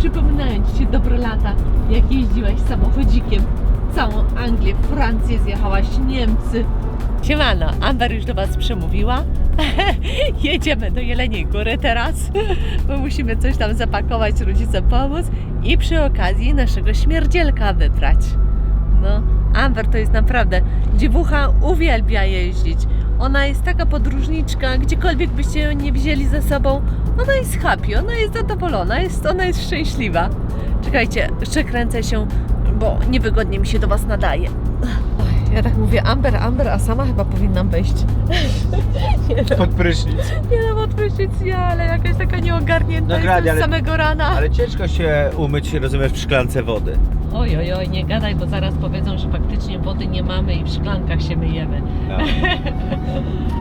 Przypominają ci dobre lata, jak jeździłaś samochodzikiem. Całą Anglię, Francję zjechałaś, Niemcy. Siemano, Amber już do Was przemówiła. Jedziemy do Jeleniej Góry teraz, bo musimy coś tam zapakować, rodzicom pomóc i przy okazji naszego śmierdzielka wybrać. No, Amber to jest naprawdę, dziewucha uwielbia jeździć. Ona jest taka podróżniczka, gdziekolwiek byście ją nie wzięli ze sobą, ona jest happy, ona jest zadowolona, jest, ona jest szczęśliwa. Czekajcie, jeszcze kręcę się, bo niewygodnie mi się do Was nadaje. Oj, Ja tak mówię Amber, Amber, a sama chyba powinnam wejść. nie no, Pod prysznic. nie no, odpuścić nie, ale jakaś taka nieogarnięta No, jestem z ale- samego rana. Ale ciężko się umyć, rozumiesz, w szklance wody. Oj, oj, oj, nie gadaj, bo zaraz powiedzą, że faktycznie wody nie mamy i w szklankach się myjemy. No.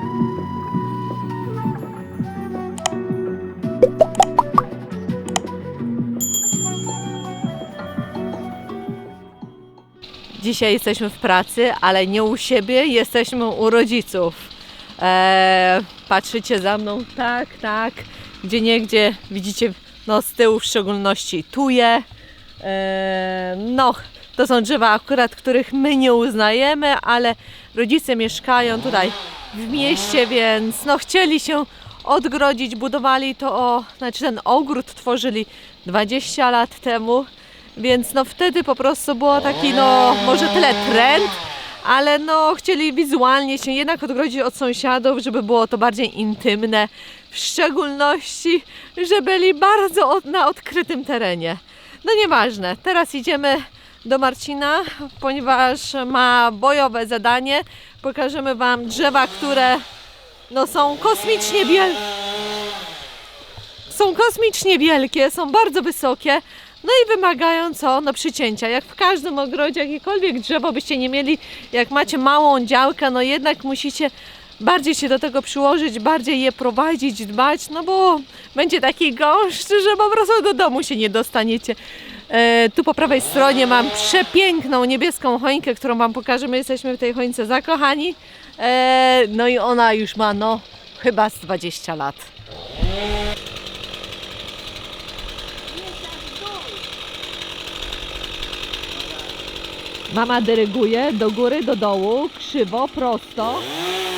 Dzisiaj jesteśmy w pracy, ale nie u siebie, jesteśmy u rodziców. Eee, patrzycie za mną, tak, tak, gdzie niegdzie widzicie, no z tyłu w szczególności tuje. Eee, no, to są drzewa akurat, których my nie uznajemy, ale rodzice mieszkają tutaj w mieście, więc no chcieli się odgrodzić, budowali to, o, znaczy ten ogród tworzyli 20 lat temu. Więc no wtedy po prostu było taki, no może tyle trend, ale no chcieli wizualnie się jednak odgrodzić od sąsiadów, żeby było to bardziej intymne. W szczególności, że byli bardzo od, na odkrytym terenie. No nieważne, teraz idziemy do Marcina, ponieważ ma bojowe zadanie. Pokażemy Wam drzewa, które no są kosmicznie wielkie. Są kosmicznie wielkie, są bardzo wysokie. No i wymagają co? No przycięcia. Jak w każdym ogrodzie, jakiekolwiek drzewo byście nie mieli, jak macie małą działkę, no jednak musicie bardziej się do tego przyłożyć, bardziej je prowadzić, dbać, no bo będzie taki gąszcz, że po prostu do domu się nie dostaniecie. E, tu po prawej stronie mam przepiękną niebieską choinkę, którą Wam pokażę. My jesteśmy w tej choince zakochani. E, no i ona już ma, no, chyba z 20 lat. Mama dyryguje do góry, do dołu, krzywo, prosto. Nie.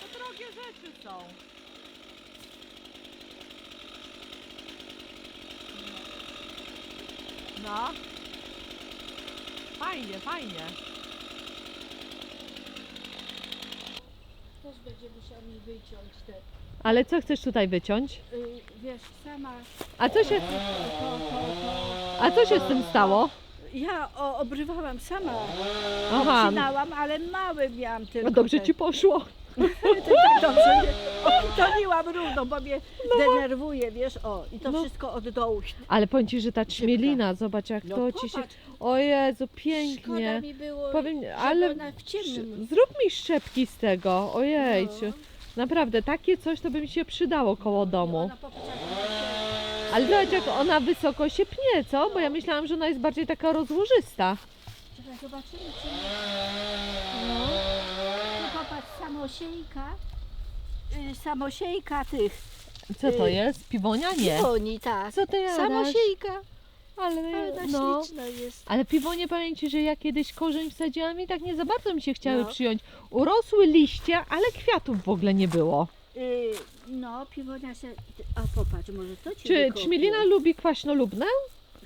To drogie rzeczy są. No. Fajnie, fajnie. Też będzie musiał mi wyciąć te. Ale co chcesz tutaj wyciąć? Y, wiesz, sama. A co się, To, to, to. a co się z tym stało? Ja o, obrywałam sama. Aha, Obcinałam, ale mały miałam tylko. no dobrze te- ci poszło. To tak dobrze nie. Obtoniłam równo, bo mnie denerwuje, wiesz, o. I to No. wszystko od dołu. Ale powiem ci, że ta trzmielina, zobacz jak No to ci się... popatrz, O Jezu, Szkoda pięknie. mi było, Powiem, żeby ale ona w ciemnym. zrób mi szczepki z tego, ojejciu. No. Naprawdę, takie coś to by mi się przydało koło domu. Ona popatrz, jak Ale zobacz jak ona wysoko się pnie, co? Bo ja myślałam, że ona jest bardziej taka rozłożysta. Czekaj, zobaczymy, czy. No. No popatrz, samosiejka, y, samosiejka tych Co to jest? Piwonia? Nie. piwoni, tak. Co ty jadasz? Samosiejka, Ale, ale no. śliczna jest. Ale piwonie, powiem Ci, że ja kiedyś korzeń wsadziłam i tak nie za bardzo mi się chciały No. przyjąć. Urosły liście, ale kwiatów w ogóle nie było. Y, no, piwonia się... A popatrz, może to ci Czy. Trzmielina lubi kwaśnolubne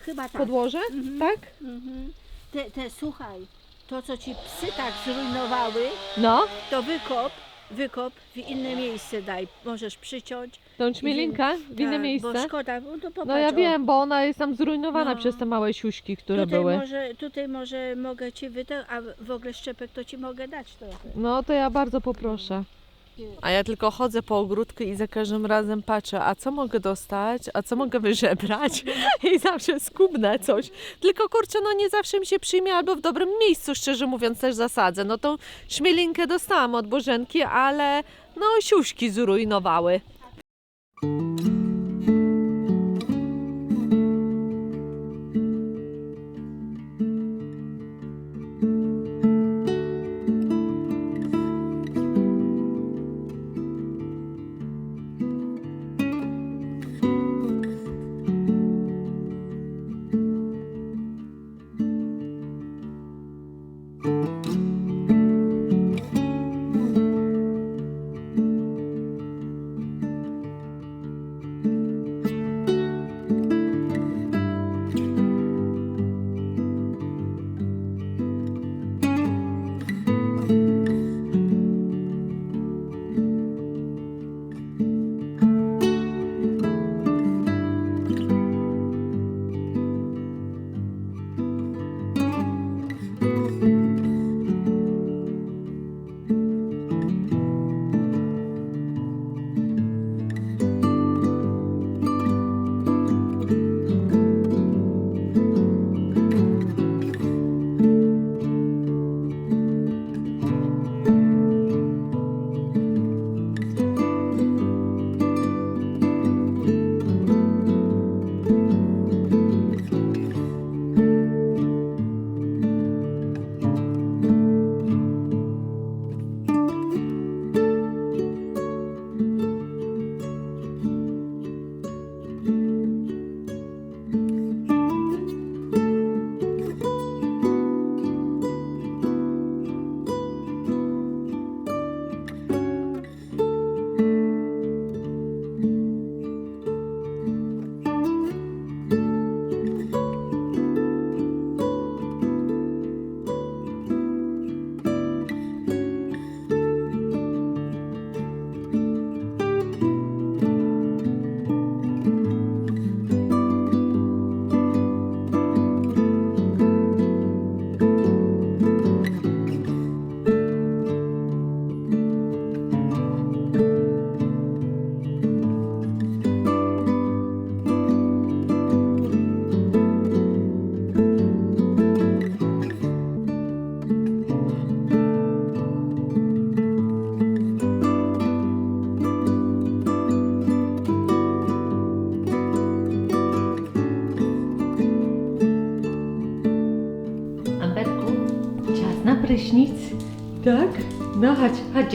Chyba tak. podłoże? Mhm. Tak? Mhm. Te, te, słuchaj, to co ci psy tak zrujnowały, No, to wykop, wykop, w inne miejsce daj. Możesz przyciąć. tą trzmielinkę w inne tak, miejsce. Bo szkoda, no to popatrz. No ja o. wiem, bo ona jest tam zrujnowana No. przez te małe siuśki, które Tutaj były. może, tutaj może mogę ci wytę, a w ogóle szczepek to ci mogę dać trochę. No to ja bardzo poproszę. A ja tylko chodzę po ogródku i za każdym razem patrzę, a co mogę dostać, a co mogę wyżebrać i zawsze skubnę coś. Tylko kurczę, no nie zawsze mi się przyjmie albo w dobrym miejscu, szczerze mówiąc też zasadzę. No tą śmielinkę dostałam od Bożenki, ale no siuśki zrujnowały.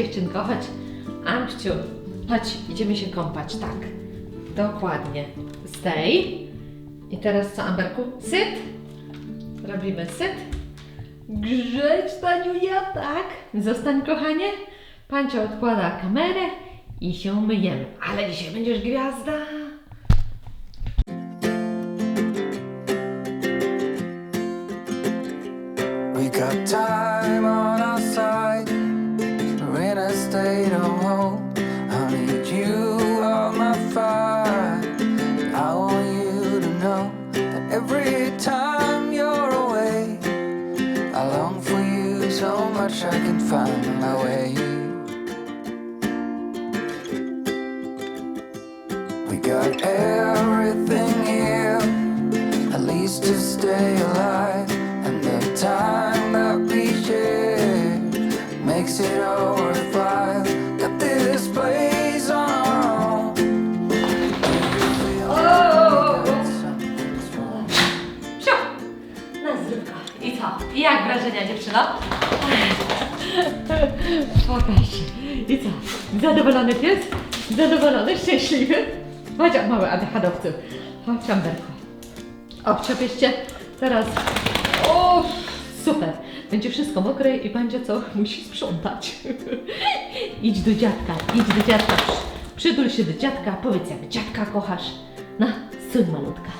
Dziewczynko, chodź. Amciu, chodź, idziemy się kąpać, tak. Dokładnie. Zdej. I teraz co, Amberku? Syt. Robimy syt. Grzeć, Taniunia, tak. Zostań, kochanie. Pancio odkłada kamerę i się myjemy. Ale dzisiaj będziesz gwiazda. Zadowolony pies? Zadowolony, szczęśliwy? Chodź, mały adychadowcu. Chodź, Kamberku. Obczepiesz cię. Teraz. O, super. Będzie wszystko mokre i będzie co? Musi sprzątać. idź do dziadka, idź do dziadka. Przytul się do dziadka, powiedz jak dziadka kochasz. No, suń malutka.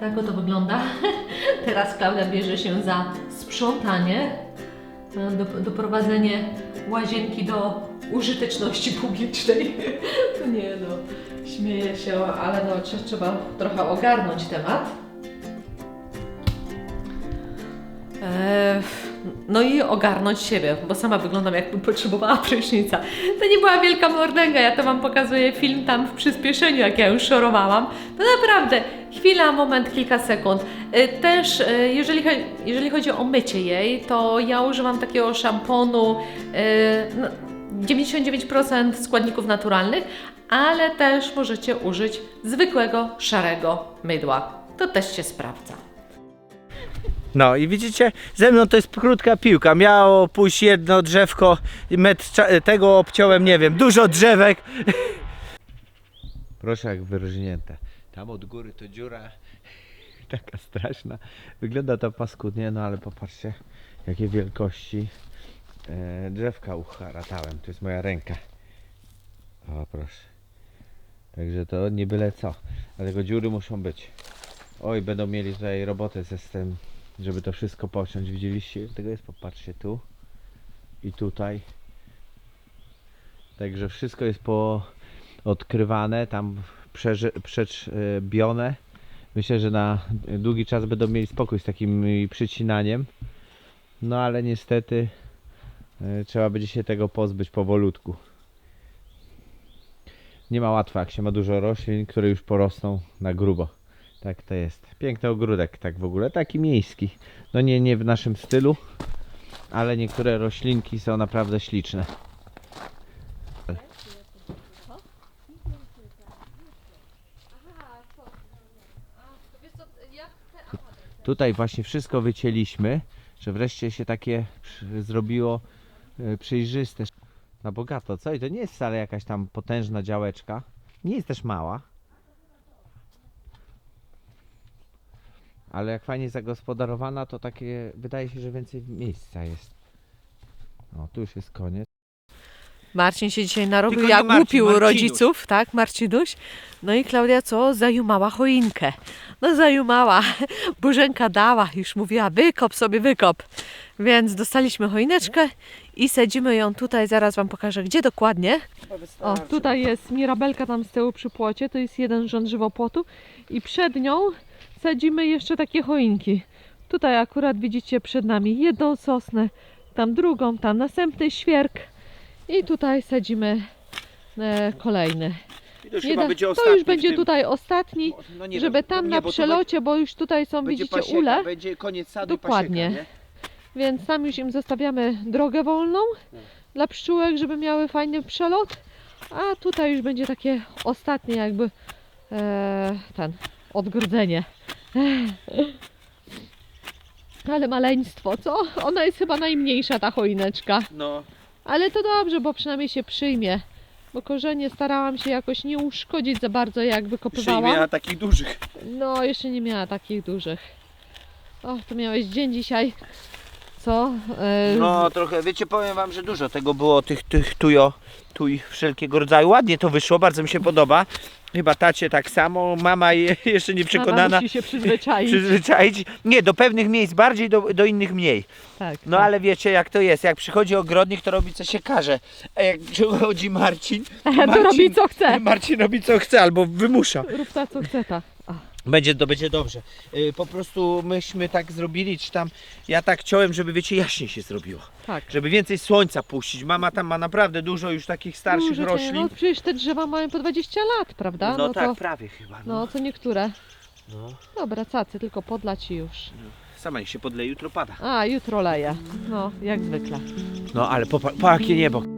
Tak oto wygląda. Teraz Klaudia bierze się za sprzątanie, e, do, doprowadzenie łazienki do użyteczności publicznej. Nie no, śmieję się, ale no trze- trzeba trochę ogarnąć temat. Eee, no i ogarnąć siebie, bo sama wyglądam jakbym potrzebowała prysznica. To nie była wielka mordęga, ja to Wam pokazuję film tam w przyspieszeniu, jak ja już szorowałam. To naprawdę chwila, moment, kilka sekund. E, Też e, jeżeli, jeżeli chodzi o mycie jej, to ja używam takiego szamponu e, no, 99% składników naturalnych, ale też możecie użyć zwykłego, szarego mydła. To też się sprawdza. No i widzicie, ze mną to jest krótka piłka. Miało pójść jedno drzewko, metr tego obciąłem, nie wiem, dużo drzewek. Proszę jak wyrżnięte. Tam od góry to dziura taka straszna. Wygląda to paskudnie, no ale popatrzcie jakie wielkości e, drzewka uharatałem. To jest moja ręka. O proszę. Także to nie byle co. Dlatego dziury muszą być. Oj, będą mieli tutaj robotę z tym, żeby to wszystko pociąć. Widzieliście? Tego jest, popatrzcie tu i tutaj. Także wszystko jest po odkrywane, tam przeczepione. Myślę, że na długi czas będą mieli spokój z takim przycinaniem. No ale niestety y, trzeba będzie się tego pozbyć powolutku. Nie ma łatwo, jak się ma dużo roślin, które już porosną na grubo. Tak to jest. Piękny ogródek, tak w ogóle, taki miejski. No nie, nie w naszym stylu, ale niektóre roślinki są naprawdę śliczne. Tutaj właśnie wszystko wycięliśmy, że wreszcie się takie zrobiło e, przejrzyste. Na bogato, co? I to nie jest wcale jakaś tam potężna działeczka. Nie jest też mała. Ale jak fajnie zagospodarowana, to takie wydaje się, że więcej miejsca jest. O, tu już jest koniec. Marcin się dzisiaj narobił Tylko nie jak Marcin, głupił Marcinuś. rodziców, tak, Marcinuś? No i Klaudia co? Zajumała choinkę. No zajumała. Burzenka dała, już mówiła wykop sobie, wykop. Więc dostaliśmy choineczkę i sadzimy ją tutaj, zaraz Wam pokażę gdzie dokładnie. O, tutaj jest mirabelka tam z tyłu przy płocie, to jest jeden rząd żywopłotu i przed nią sadzimy jeszcze takie choinki. Tutaj akurat widzicie przed nami jedną sosnę, tam drugą, tam następny świerk i tutaj sadzimy e, kolejny. I to już Nie da- będzie to już będzie tym- tutaj ostatni, No nie żeby wiem, tam nie, na przelocie, bo już tutaj są, widzicie, pasieka, ule, Będzie koniec sadu Dokładnie. pasieka, więc tam już im zostawiamy drogę wolną dla pszczółek, żeby miały fajny przelot, a tutaj już będzie takie ostatnie jakby e, ten, odgrodzenie. Ale maleństwo, co? Ona jest chyba najmniejsza ta choineczka. No, Ale to dobrze, bo przynajmniej się przyjmie. Bo korzenie starałam się jakoś nie uszkodzić za bardzo, jak jeszcze nie wykopywałam. miała takich dużych. No, jeszcze nie miała takich dużych. O, to miałeś dzień dzisiaj. Co? E, No trochę, wiecie, powiem wam, że dużo tego było, tych, tych tujo, tuj wszelkiego rodzaju. Ładnie to wyszło, bardzo mi się podoba. Chyba tacie tak samo, mama je, jeszcze nie mama przekonana musi się przyzwyczaić. przyzwyczaić. Nie, do pewnych miejsc bardziej, do, do innych mniej. Tak, No tak. ale wiecie jak to jest, jak przychodzi ogrodnik to robi co się każe, a jak przychodzi Marcin, to robi co chce. Marcin robi co chce albo wymusza. Rób ta co chce ta. Będzie, to będzie dobrze. Y, Po prostu myśmy tak zrobili, czy tam, ja tak chciałem, żeby wiecie, jaśniej się zrobiło. tak. Żeby więcej słońca puścić. Mama tam ma naprawdę dużo już takich starszych roślin. No przecież te drzewa mają po 20 lat, prawda? No, tak, to, prawie chyba. no No. co niektóre. No. Dobra, cacy, tylko podlać i już. Sama niech się podleje, jutro pada. A, jutro leje. No, jak zwykle. No ale po, po jakie niebo.